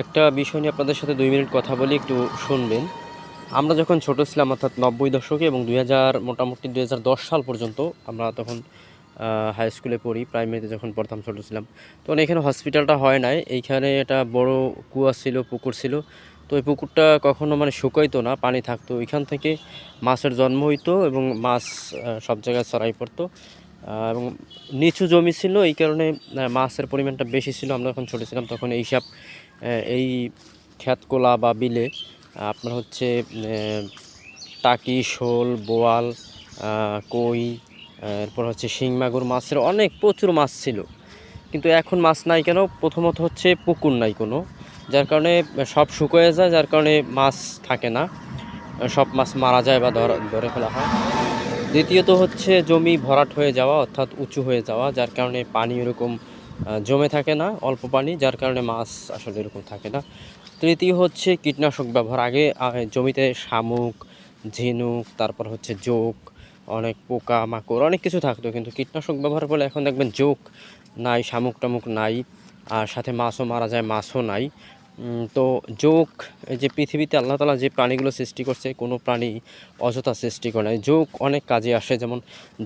একটা বিষয় নিয়ে আপনাদের সাথে দুই মিনিট কথা বলি, একটু শুনবেন। আমরা যখন ছোট ছিলাম, অর্থাৎ নব্বই দশকে এবং দুই হাজার, মোটামুটি দুই হাজার দশ সাল পর্যন্ত আমরা তখন হাই স্কুলে পড়ি প্রাইমারিতে যখন পড়তাম ছোট ছিলাম। তখন এখানে হসপিটালটা হয় নাই। এইখানে একটা বড় কুয়া ছিল, পুকুর ছিল। তো এই পুকুরটা কখনো মানে শুকাইতো না, পানি থাকতো। ওইখান থেকে মাছের জন্ম হইতো এবং মাছ সব জায়গায় ছড়াই পড়তো। এবং নিচু জমি ছিল, এই কারণে মাছের পরিমাণটা বেশি ছিল। আমরা যখন ছোটো ছিলাম, তখন এইসব এই খ্যাতকোলা বা বিলে আপনার হচ্ছে টাকি শোল বোয়াল কই এরপর হচ্ছে শিং মাগুর মাছের অনেক প্রচুর মাছ ছিল। কিন্তু এখন মাছ নাই কেন? প্রথমত হচ্ছে পুকুর নাই কোনো যার কারণে সব শুকিয়ে যায় যার কারণে মাছ থাকে না। সব মাছ মারা যায় বা ধরে ফেলা হয়। দ্বিতীয়ত হচ্ছে জমি ভরাট হয়ে যাওয়া অর্থাৎ উঁচু হয়ে যাওয়া যার কারণে পানি এরকম আহ, জমে থাকে না, অল্প পানি, যার কারণে মাছ আসলে এরকম থাকে না। তৃতীয় হচ্ছে কীটনাশক ব্যবহার। আগে জমিতে শামুক, ঝিনুক, তারপর হচ্ছে জোক অনেক পোকা, মাকড়, অনেক কিছু থাকতো, কিন্তু কীটনাশক ব্যবহার করলে এখন দেখবেন জোক নাই শামুক টামুক নাই, আর সাথে মাছও মারা যায়, মাছও নাই। তো যোগ, এই যে পৃথিবীতে আল্লাহ তালা যে প্রাণীগুলো সৃষ্টি করছে, কোনো প্রাণী অযথা সৃষ্টি করে নাই। যোগ অনেক কাজে আসে, যেমন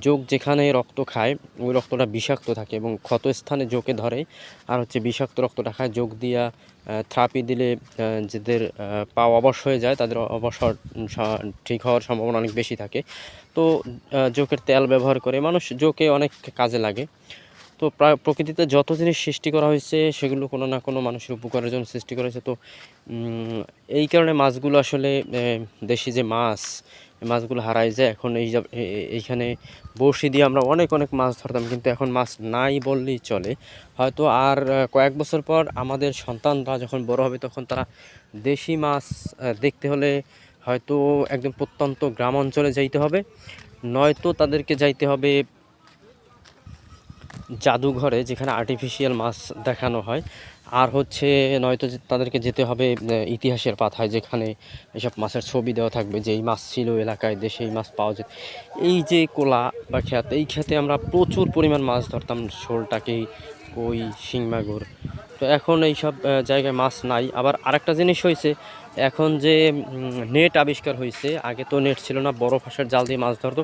যোগ যেখানে রক্ত খায়, ওই রক্তটা বিষাক্ত থাকে এবং ক্ষত স্থানে যোগে ধরে, আর হচ্ছে বিষাক্ত রক্তটা খায়। যোগ দিয়া থ্রাপি দিলে যাদের পা অবশ হয়ে যায়, তাদের অবসর ঠিক হওয়ার সম্ভাবনা অনেক বেশি থাকে। তো যোগের তেল ব্যবহার করে মানুষ যোগে অনেক কাজে লাগে। তো প্রায় প্রকৃতিতে যত জিনিস সৃষ্টি করা হয়েছে, সেগুলো কোনো না কোনো মানুষের উপকারের জন্য সৃষ্টি করা হয়েছে। তো এই কারণে মাছগুলো আসলে দেশি যে মাছ মাছগুলো হারাই যায় এখন এই এইখানে বড়শি দিয়ে আমরা অনেক অনেক মাছ ধরতাম, কিন্তু এখন মাছ নাই বললেই চলে। হয়তো আর কয়েক বছর পর আমাদের সন্তানরা যখন বড় হবে, তখন তারা দেশি মাছ দেখতে হলে হয়তো একদম প্রত্যন্ত গ্রাম অঞ্চলে যাইতে হবে। নয়তো তাদেরকে যাইতে হবে জাদুঘরে যেখানে আর্টিফিশিয়াল মাছ দেখানো হয়। আর হচ্ছে নয়তো তাদেরকে যেতে হবে ইতিহাসের পাতায় যেখানে এসব মাছের ছবি দেওয়া থাকবে যে এই মাছ ছিল এলাকায় দেশে এই মাছ পাওয়া যেত। এই যে কোলা বা খ্যাত এই খেতে আমরা প্রচুর পরিমাণ মাছ ধরতাম, শোলটাকে, কই শিং মাগুর তো এখন এইসব জায়গায় মাছ নাই। আবার আরেকটা জিনিস হয়েছে এখন যে নেট আবিষ্কার হয়েছে আগে তো নেট ছিল না, বড় ফাঁসের জাল দিয়ে মাছ ধরতো।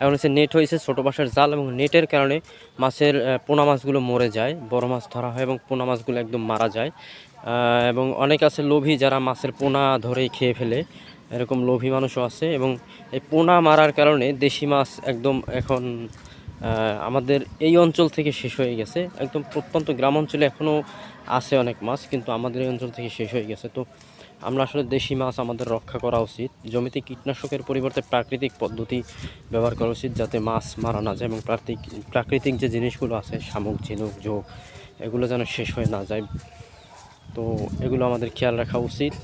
এখন হচ্ছে নেট হয়েছে ছোটো ফাঁসের জাল এবং নেটের কারণে মাছের পোনা মাছগুলো মরে যায়, বড় মাছ ধরা হয় এবং পোনা মাছগুলো একদম মারা যায়। এবং অনেক আছে লোভী যারা মাছের পোনা ধরেই খেয়ে ফেলে, এরকম লোভী মানুষও আছে এবং এই পোনা মারার কারণে দেশি মাছ একদম এখন আমাদের এই অঞ্চল থেকে শেষ হয়ে গেছে। একদম প্রত্যন্ত গ্রাম অঞ্চলে এখনও আছে অনেক মাছ, কিন্তু আমাদের এই অঞ্চল থেকে শেষ হয়ে গেছে। তো আমরা আসলে দেশি মাছ আমাদের রক্ষা করা উচিত। জমিতে কীটনাশকের পরিবর্তে প্রাকৃতিক পদ্ধতি ব্যবহার করা উচিত যাতে মাছ মারা না যায় এবং প্রাকৃতিক প্রাকৃতিক যে জিনিসগুলো আছে, শামুক, ঝিনুক ঝোঁক এগুলো যেন শেষ হয়ে না যায়। তো এগুলো আমাদের খেয়াল রাখা উচিত।